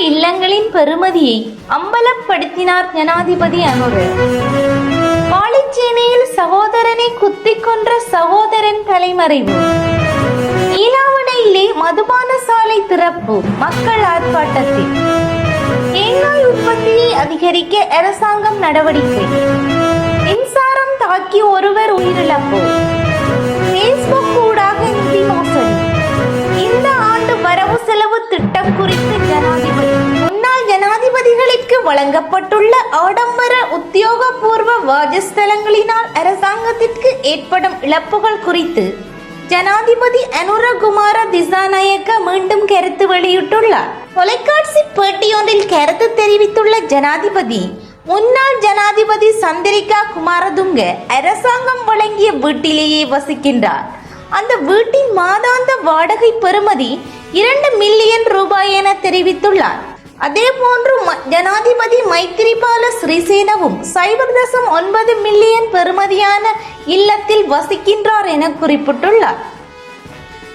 இல்லங்களின் பெருமதியை அம்பலப்படுத்தினார் ஜனாதிபதி அனுரு. பாலிச்சேனையில் சகோதரனை குத்திக் கொன்ற சகோதரன் தலைமறைவு. ஈலாவணையிலே மதுபான சாலை திறப்பு மக்கள் ஆர்ப்பாட்டத்தில். தேங்காய் உற்பத்தியை அதிகரிக்க அரசாங்கம் நடவடிக்கை. மின்சாரம் தாக்கி ஒருவர் உயிரிழப்பு. வழங்கப்பட்டுள்ள ஆடம்பர உத்தியோகபூர்வ வாஜஸ்தலங்களினால் அரசாங்கத்திற்கு ஏற்படும் இழப்புகள் குறித்து ஜனாதிபதி அனுரகுமார திசாநாயக்க மீண்டும் கருத்து வெளியிட்டுள்ளார். தொலைக்காட்சி பேட்டியொன்றில் கருத்து தெரிவித்துள்ள ஜனாதிபதி முன்னாள் ஜனாதிபதி சந்திரிகா குமாரதுங்க அரசாங்கம் வழங்கிய வீட்டிலேயே வசிக்கின்றார். அந்த வீட்டின் மாதாந்த வாடகை பெறுமதி இரண்டு மில்லியன் ரூபாய் என தெரிவித்துள்ளார். அதே போன்று ம- ஜனாதிபதி மைத்திரிபால ஸ்ரீசேனவும் சைபர் தசம் ஒன்பது மில்லியன் பெறுமதியான இல்லத்தில் வசிக்கின்றார் என குறிப்பிட்டுள்ளார்.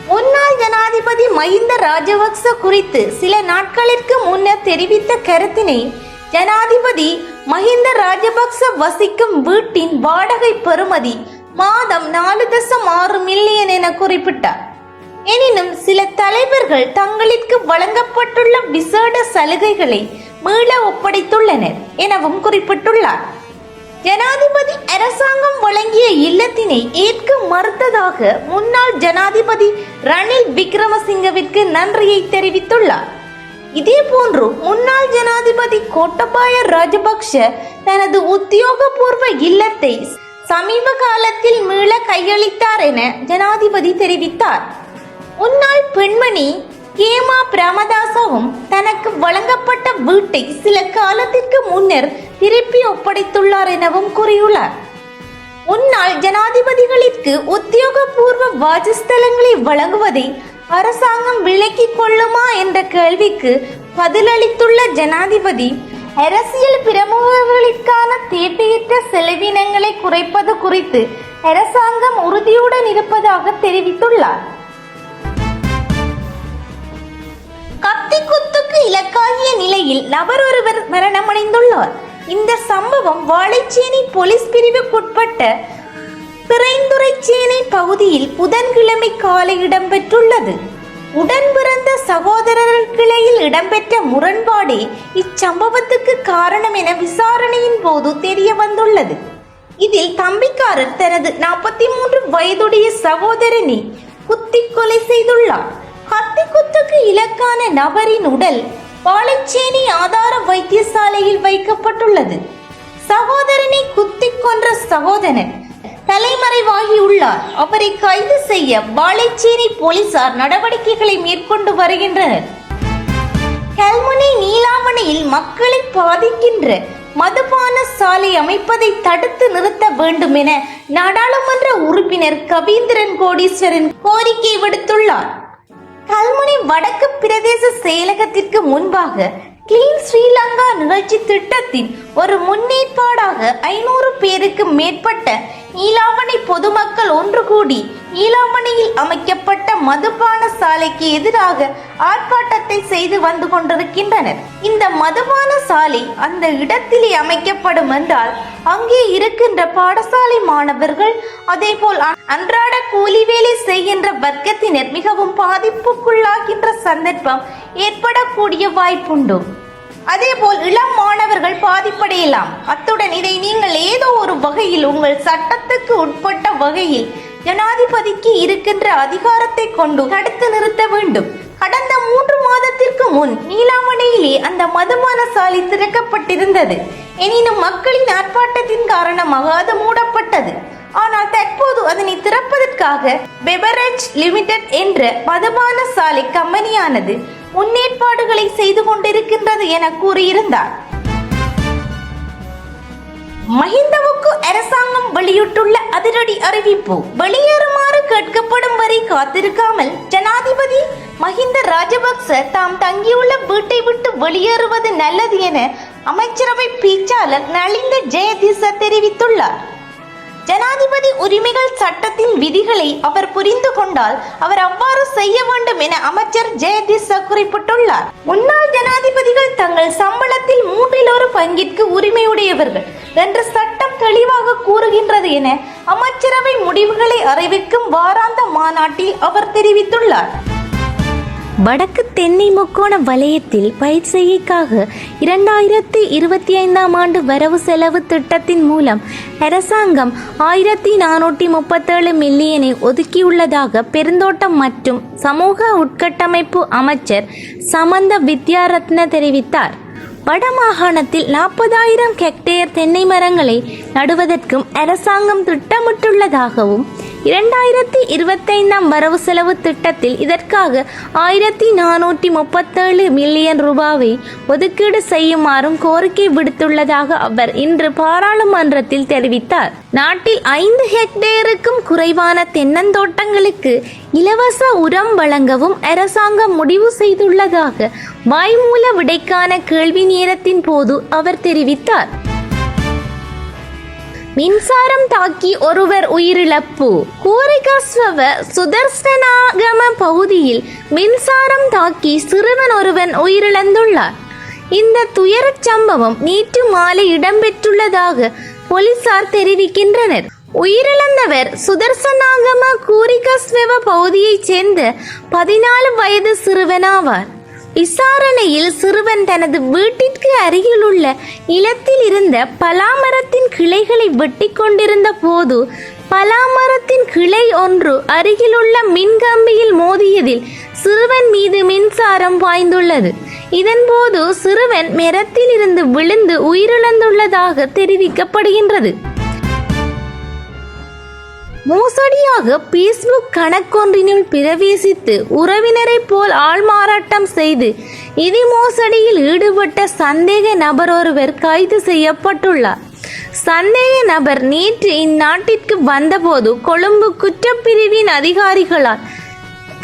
முன்னாள் ஜனாதிபதி மஹிந்த ராஜபக்ச குறித்து சில நாட்களிற்கு முன்னர் தெரிவித்த கருத்தினை ஜனாதிபதி மஹிந்த ராஜபக்ச வசிக்கும் வீட்டின் வாடகை பெறுமதி மாதம் நாலு தசம் ஆறு மில்லியன் என குறிப்பிட்டார். எனினும் சில தலைவர்கள் தங்களுக்கு வழங்கப்பட்டுள்ள விசேட சலுகைகளை மீள ஒப்படைத்துள்ளனர் எனவும் குறிப்பிட்டுள்ளார். ஜனாதிபதி அரசாங்கம் வழங்கிய இல்லத்தினை ஏற்க மறுத்ததாக முன்னாள் ஜனாதிபதி ரணில் விக்ரமசிங்கவிற்கு நன்றியை தெரிவித்துள்ளார். இதேபோன்று முன்னாள் ஜனாதிபதி கோட்டபாய ராஜபக்ஷ தனது உத்தியோகபூர்வ இல்லத்தை சமீப காலத்தில் மீள கையளித்தார் என ஜனாதிபதி தெரிவித்தார். முன்னாள் பெண்மணி கேமா பிரமதாசவும் தனக்கு வழங்கப்பட்ட வீட்டை சில காலத்திற்கு முன்னர் திருப்பி ஒப்படைத்துள்ளார் எனவும் கூறியுள்ளார். முன்னாள் ஜனாதிபதிகளிற்கு உத்தியோகபூர்வ வாஜஸ்தலங்களை வழங்குவதை அரசாங்கம் விலக்கிக் கொள்ளுமா என்ற கேள்விக்கு பதிலளித்துள்ள ஜனாதிபதி அரசியல் பிரமுகர்களுக்கான தேவையற்ற செலவினங்களை குறைப்பது குறித்து அரசாங்கம் உறுதியுடன் இருப்பதாக தெரிவித்துள்ளார். இலக்காகிய நிலையில் நபர் ஒருவர் மரணமடைந்துள்ளார் இந்த சம்பவம் வாழைச்சேனை போலீஸ் பிரிவுக்குட்பட்ட பிறைந்துரைச்சேனை பகுதியில் புதன்கிழமை காலை இடம்பெற்றுள்ளது. உடன் பிறந்த சகோதரர்களுக்கிடையில் இடம்பெற்ற முரண்பாடே இச்சம்பவத்துக்கு காரணம் என விசாரணையின் போது தெரிய வந்துள்ளது இதில் தம்பிக்காரர் தனது நாற்பத்தி மூன்று வயதுடைய சகோதரனை குத்தி கொலை செய்துள்ளார். கத்தி குத்துக்கு இலக்கான நபரின் உடல் பாலைச்சேனி ஆதார வைத்தியசாலையில் வைக்கப்பட்டுள்ளது. சகோதரனை குத்தி கொன்ற சகோதரன் தலைமறைவாகி உள்ளார். அவரை கைது செய்ய வாழைச்சேரி போலீசார் நடவடிக்கைகளை மேற்கொண்டு வருகின்றனர். கல்முனை நீலாவணையில் மக்களை பாதிக்கின்ற மதுபான சாலை அமைப்பதை தடுத்து நிறுத்த வேண்டும் என நாடாளுமன்ற உறுப்பினர் கவீந்திரன் கோடீஸ்வரன் கோரிக்கை விடுத்துள்ளார். கல்முனை வடக்கு பிரதேச செயலகத்திற்கு முன்பாக கிளீன் ஸ்ரீலங்கா நிகழ்ச்சி திட்டத்தின் ஒரு முன்னேற்பாடாக ஐநூறு பேருக்கு மேற்பட்ட ஈலாமணி பொதுமக்கள் ஒன்று கூடி ஈலாமணியில் அமைக்கப்பட்ட மதுபான சாலைக்கு எதிராக ஆர்ப்பாட்டத்தை செய்து வந்து கொண்டிருக்கின்றனர். இந்த மதுபான சாலை அந்த இடத்திலே அமைக்கப்படும் என்றால் அங்கே இருக்கின்ற பாடசாலை மாணவர்கள் அதேபோல் அ- அன்றாட கூலி வேலை செய்கின்ற வர்க்கத்தினர் மிகவும் பாதிப்புக்குள்ளாகின்ற சந்தர்ப்பம் ஏற்படக்கூடிய வாய்ப்புண்டு. அதேபோல் இளம் மாணவர்கள் பாதிப்படையலாம். அத்துடன் இதை நீங்கள் ஏதோ ஒரு வகையில் உங்கள் சட்டத்துக்கு உட்பட்ட வகையில் ஜனாதிபதிக்கு இருக்கின்ற அதிகாரத்தை கொண்டு தடுத்து நிறுத்த வேண்டும். கடந்த மூன்று மாதத்திற்கு முன் நீலாவணையிலே அந்த மதுபான சாலை திறக்கப்பட்டிருந்தது. எனினும் மக்களின் ஆர்ப்பாட்டத்தின் காரணமாக அது மூடப்பட்டது. ஆனால் தற்போது அதனை திறப்பதற்காக பெவரேஜ் லிமிடெட் என்ற மதுபான சாலை கம்பெனியானது முன்னேற்பாடுகளை செய்து கொண்டிருக்கின்றது என கூறியிருந்தார். மஹிந்தவுக்கு அரசாங்கம் வெளியிட்டுள்ள அதிரடி அறிவிப்பு வெளியேறுமாறு கேட்கப்படும் வரை காத்திருக்காமல் ஜனாதிபதி மஹிந்த ராஜபக்ச தாம் தங்கியுள்ள வீட்டை விட்டு வெளியேறுவது நல்லது என அமைச்சரவை பேச்சாளர் நலிந்த ஜெயதிச தெரிவித்துள்ளார். ஜனாதிபதி உரிமைகள் சட்டத்தின் விதிகளை அவர் புரிந்து கொண்டால் அவர் அவ்வாறு செய்ய வேண்டும் என அமைச்சர் ஜெயதிச குறிப்பிட்டுள்ளார். முன்னாள் ஜனாதிபதிகள் தங்கள் சம்பளத்தில் மூன்றில் ஒரு பங்கிற்கு உரிமையுடையவர்கள் என்று சட்டம் தெளிவாக கூறுகின்றது என அமைச்சரவை முடிவுகளை அறிவிக்கும் வாராந்த மாநாட்டில் அவர் தெரிவித்துள்ளார். வடக்கு தென்னை முக்கோண வலயத்தில் பயிர் செய்கைக்காக இரண்டாயிரத்தி இருபத்தி ஐந்தாம் ஆண்டு வரவு செலவு திட்டத்தின் மூலம் அரசாங்கம் ஆயிரத்தி நானூற்றி முப்பத்தேழு மில்லியனை ஒதுக்கியுள்ளதாக பெருந்தோட்டம் மற்றும் சமூக உட்கட்டமைப்பு அமைச்சர் சமந்த வித்யாரத்ன தெரிவித்தார். வடமாகாணத்தில் நாற்பதாயிரம் ஹெக்டேர் தென்னை மரங்களை நடுவதற்கும் அரசாங்கம் திட்டமிட்டுள்ளதாகவும் இரண்டாயிரத்தி இருபத்தைந்தாம் வரவு செலவு திட்டத்தில் இதற்காக ஆயிரத்தி நானூற்றி முப்பத்தேழு மில்லியன் ரூபாவை ஒதுக்கீடு செய்யுமாறும் கோரிக்கை விடுத்துள்ளதாக அவர் இன்று பாராளுமன்றத்தில் தெரிவித்தார். நாட்டில் ஐந்து ஹெக்டேருக்கும் குறைவான தென்னந்தோட்டங்களுக்கு இலவச உரம் வழங்கவும் அரசாங்கம் முடிவு செய்துள்ளதாக வாய்மூல விடைக்கான கேள்வி நேரத்தின் போது அவர் தெரிவித்தார். மின்சாரம் தாக்கி ஒருவர் உயிரிழப்பு. கூரிகாஸ்வவ சுதர்சனாகம பகுதியில் மின்சாரம் தாக்கி சிறுவன் ஒருவன் உயிரிழந்துள்ளார். இந்த துயரச் சம்பவம் நேற்று மாலை இடம்பெற்றுள்ளதாக போலீசார் தெரிவிக்கின்றனர். உயிரிழந்தவர் சுதர்சனாகம கூரிகாஸ்வெவ பகுதியைச் சேர்ந்த பதினாலு வயது சிறுவனாவார். விசாரணையில் சிறுவன் தனது வீட்டிற்கு அருகிலுள்ள நிலத்தில் இருந்த பலாமரத்தின் கிளைகளை வெட்டி கொண்டிருந்த போது பலாமரத்தின் கிளை ஒன்று அருகிலுள்ள மின்கம்பியில் மோதியதில் சிறுவன் மீது மின்சாரம் பாய்ந்துள்ளது. இதன்போது சிறுவன் மரத்தில் இருந்து விழுந்து உயிரிழந்துள்ளதாக தெரிவிக்கப்படுகின்றது. மோசடியாக பேஸ்புக் கணக்கொன்றினுள் பிரவேசித்து உறவினரைப் போல் ஆள்மாறாட்டம் செய்து நிதி மோசடியில் ஈடுபட்ட சந்தேக நபர் ஒருவர் கைது செய்யப்பட்டுள்ளார். சந்தேக நபர் நேற்று இந்நாட்டிற்கு வந்தபோது கொழும்பு குற்றப்பிரிவின் அதிகாரிகளால்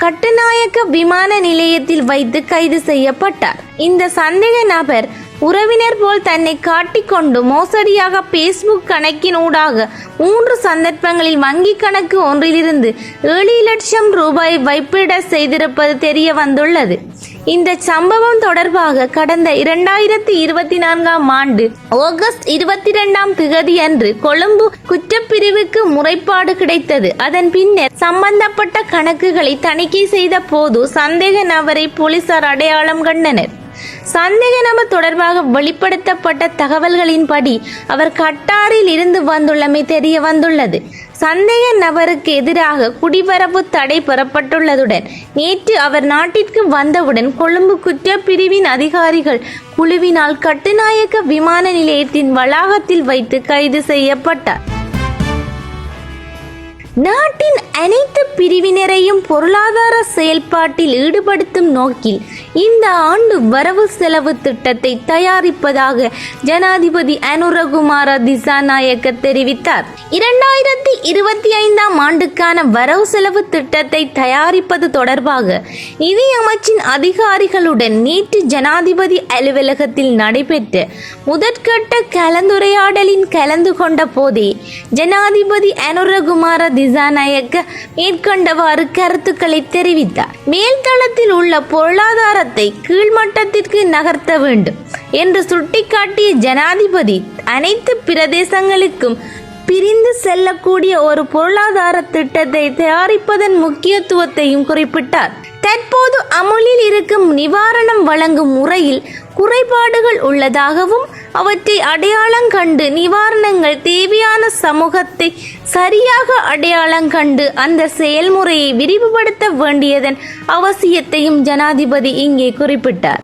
கட்டுநாயக்க விமான நிலையத்தில் வைத்து கைது செய்யப்பட்டார். இந்த சந்தேக நபர் உறவினர் போல் தன்னை காட்டிக்கொண்டு மோசடியாக பேஸ்புக் கணக்கின் ஊடாக மூன்று சந்தர்ப்பங்களில் வங்கி கணக்கு ஒன்றிலிருந்து ஏழு லட்சம் ரூபாய் வைப்பிட செய்திருப்பது தெரிய வந்துள்ளது. இந்த சம்பவம் தொடர்பாக கடந்த இரண்டாயிரத்தி இருபத்தி நான்காம் ஆண்டு ஆகஸ்ட் இருபத்தி இரண்டாம் திகதி அன்று கொழும்பு குற்றப்பிரிவுக்கு முறைப்பாடு கிடைத்தது. அதன் பின்னர் சம்பந்தப்பட்ட கணக்குகளை தணிக்கை செய்த போது சந்தேக நபரை போலீசார் அடையாளம் கண்டனர். சந்தேக நபர் தொடர்பாக வெளிப்படுத்தப்பட்ட தகவல்களின்படி அவர் கட்டாரில் இருந்து வந்துள்ளமை தெரிய வந்துள்ளது. சந்தேக நபருக்கு எதிராக குடிபரப்பு தடை பெறப்பட்டுள்ளதுடன் நேற்று அவர் நாட்டிற்கு வந்தவுடன் கொழும்பு குற்றப்பிரிவின் அதிகாரிகள் குழுவினால் கட்டுநாயக்க விமான நிலையத்தின் வளாகத்தில் வைத்து கைது செய்யப்பட்டார். நாட்டின் அனைத்து பிரிவினரையும் பொருளாதார செயல்பாட்டில் ஈடுபடுத்தும் நோக்கில் இந்த ஆண்டு வரவு செலவு திட்டத்தை தயாரிப்பதாக ஜனாதிபதி அனுரகுமார திசாநாயக்க தெரிவித்தார். இரண்டாயிரத்தி இருபத்தி ஐந்தாம் ஆண்டுக்கான வரவு செலவு திட்டத்தை தயாரிப்பது தொடர்பாக நிதி அமைச்சின் அதிகாரிகளுடன் நேற்று ஜனாதிபதி அலுவலகத்தில் நடைபெற்ற முதற்கட்ட கலந்துரையாடலின் கலந்து கொண்ட போதே ஜனாதிபதி அனுரகுமார திசாநாயக்க மேற்கொண்டவாறு கருத்துக்களை தெரிவித்தார். மேல்தளத்தில் உள்ள பொருளாதார பொருளாதாரத்தை கீழ்மட்டத்திற்கு நகர்த்த வேண்டும் என்று சுட்டிக்காட்டிய ஜனாதிபதி அனைத்து பிரதேசங்களுக்கும் பிரிந்து செல்லக்கூடிய ஒரு பொருளாதார திட்டத்தை தயாரிப்பதன் முக்கியத்துவத்தையும் குறிப்பிட்டார். தற்போது அமுலில் இருக்கும் நிவாரணம் வழங்கும் முறையில் குறைபாடுகள் உள்ளதாகவும் அவற்றை அடையாளம் கண்டு நிவாரணங்கள் தேவையான சமூகத்தை சரியாக அடையாளம் கண்டு அந்த செயல்முறையை விரிவுபடுத்த வேண்டியதன் அவசியத்தையும் ஜனாதிபதி இங்கே குறிப்பிட்டார்.